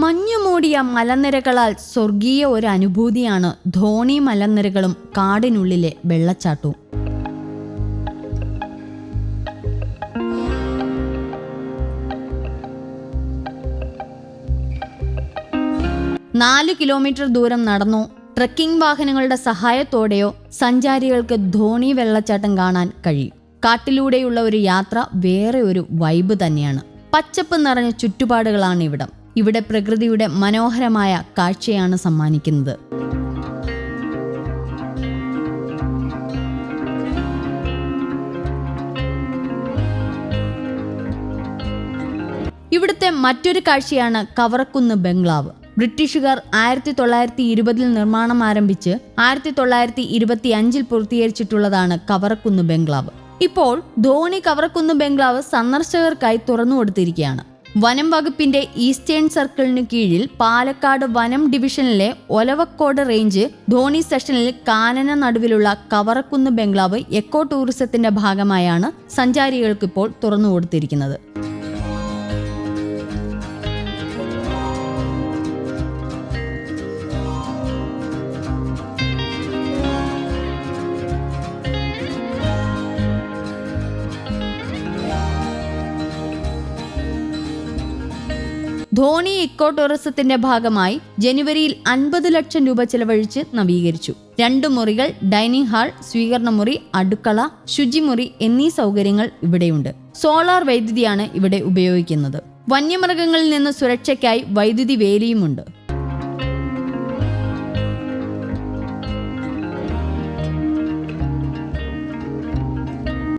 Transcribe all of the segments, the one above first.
മഞ്ഞുമൂടിയ മലനിരകളാൽ സ്വർഗീയ ഒരു അനുഭൂതിയാണ് ധോണി മലനിരകളും കാടിനുള്ളിലെ വെള്ളച്ചാട്ടവും. നാല് കിലോമീറ്റർ ദൂരം നടന്നോ. ട്രക്കിംഗ് വാഹനങ്ങളുടെ സഹായത്തോടെയോ സഞ്ചാരികൾക്ക് ധോണി വെള്ളച്ചാട്ടം കാണാൻ കഴിയും. കാട്ടിലൂടെയുള്ള ഒരു യാത്ര വേറെ ഒരു വൈബ് തന്നെയാണ്. പച്ചപ്പ് നിറഞ്ഞ ചുറ്റുപാടുകളാണ് ഇവിടം. ഇവിടെ പ്രകൃതിയുടെ മനോഹരമായ കാഴ്ചയാണ് സമ്മാനിക്കുന്നത്. ഇവിടുത്തെ മറ്റൊരു കാഴ്ചയാണ് കവറക്കുന്ന് ബംഗ്ലാവ്. ബ്രിട്ടീഷുകാർ ആയിരത്തി തൊള്ളായിരത്തി ഇരുപതിൽ നിർമ്മാണം ആരംഭിച്ച് ആയിരത്തി തൊള്ളായിരത്തി ഇരുപത്തി അഞ്ചിൽ പൂർത്തീകരിച്ചിട്ടുള്ളതാണ് കവറക്കുന്ന് ബംഗ്ലാവ്. ഇപ്പോൾ ധോണി കവറക്കുന്ന് ബംഗ്ലാവ് സന്ദർശകർക്കായി തുറന്നു കൊടുത്തിരിക്കുകയാണ് വനം വകുപ്പിന്റെ ഈസ്റ്റേൺ സർക്കിളിന് കീഴിൽ പാലക്കാട് വനം ഡിവിഷനിലെ ഒലവക്കോട് റേഞ്ച് ധോണി സെഷനിൽ കാനന നടുവിലുള്ള കവറക്കുന്ന് ബംഗ്ലാവ് എക്കോ ടൂറിസത്തിന്റെ ഭാഗമായാണ് സഞ്ചാരികൾക്കിപ്പോൾ തുറന്നു കൊടുത്തിരിക്കുന്നത് ധോണി ഇക്കോ ടൂറിസത്തിന്റെ ഭാഗമായി ജനുവരിയിൽ അൻപത് ലക്ഷം രൂപ ചെലവഴിച്ച് നവീകരിച്ചു. രണ്ടു മുറികൾ ഡൈനിങ് ഹാൾ സ്വീകരണ മുറി അടുക്കള ശുചിമുറി എന്നീ സൗകര്യങ്ങൾ ഇവിടെയുണ്ട്. സോളാർ വൈദ്യുതിയാണ് ഇവിടെ ഉപയോഗിക്കുന്നത്. വന്യമൃഗങ്ങളിൽ നിന്ന് സുരക്ഷയ്ക്കായി വൈദ്യുതി വേലിയുമുണ്ട്.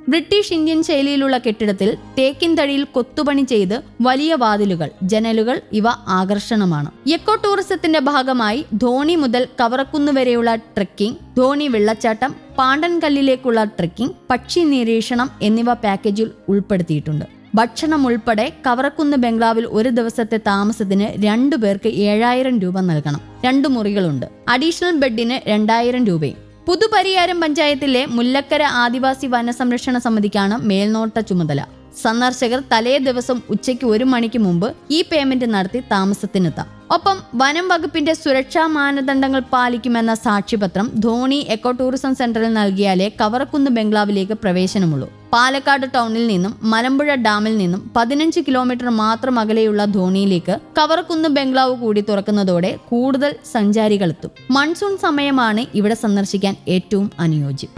ബ്രിട്ടീഷ് ഇന്ത്യൻ ശൈലിയിലുള്ള കെട്ടിടത്തിൽ തേക്കിൻ തടിയിൽ കൊത്തുപണി ചെയ്ത് വലിയ വാതിലുകൾ ജനലുകൾ ഇവ ആകർഷണമാണ്. എക്കോ ടൂറിസത്തിന്റെ ഭാഗമായി ധോണി മുതൽ കവറക്കുന്ന് വരെയുള്ള ട്രെക്കിംഗ് ധോണി വെള്ളച്ചാട്ടം പാണ്ടൻകല്ലിലേക്കുള്ള ട്രെക്കിംഗ് പക്ഷി നിരീക്ഷണം എന്നിവ പാക്കേജിൽ ഉൾപ്പെടുത്തിയിട്ടുണ്ട്. ഭക്ഷണം ഉൾപ്പെടെ കവറക്കുന്ന് ബംഗ്ലാവിൽ ഒരു ദിവസത്തെ താമസത്തിന് രണ്ടു പേർക്ക് ഏഴായിരം രൂപ നൽകണം. രണ്ടു മുറികളുണ്ട്. അഡീഷണൽ ബെഡിന് രണ്ടായിരം രൂപയും. പുതുപരിയാരം പഞ്ചായത്തിലെ മുല്ലക്കര ആദിവാസി വനസംരക്ഷണ സമിതിക്കാണ് മേൽനോട്ട ചുമതല. സന്ദർശകർ തലേ ദിവസം ഉച്ചയ്ക്ക് ഒരു മണിക്ക് മുമ്പ് ഈ പേയ്മെന്റ് നടത്തി താമസത്തിനെത്താം. ഒപ്പം വനം വകുപ്പിന്റെ സുരക്ഷാ മാനദണ്ഡങ്ങൾ പാലിക്കുമെന്ന സാക്ഷ്യപത്രം ധോണി എക്കോ ടൂറിസം സെന്ററിൽ നൽകിയാലേ കവറക്കുന്ന് ബംഗ്ലാവിലേക്ക് പ്രവേശനമുള്ളൂ. പാലക്കാട് ടൗണിൽ നിന്നും മലമ്പുഴ ഡാമിൽ നിന്നും പതിനഞ്ച് കിലോമീറ്റർ മാത്രം അകലെയുള്ള ധോണിയിലേക്ക് കവറക്കുന്ന് ബംഗ്ലാവ് കൂടി തുറക്കുന്നതോടെ കൂടുതൽ സഞ്ചാരികളെത്തും. മൺസൂൺ സമയമാണ് ഇവിടെ സന്ദർശിക്കാൻ ഏറ്റവും അനുയോജ്യം.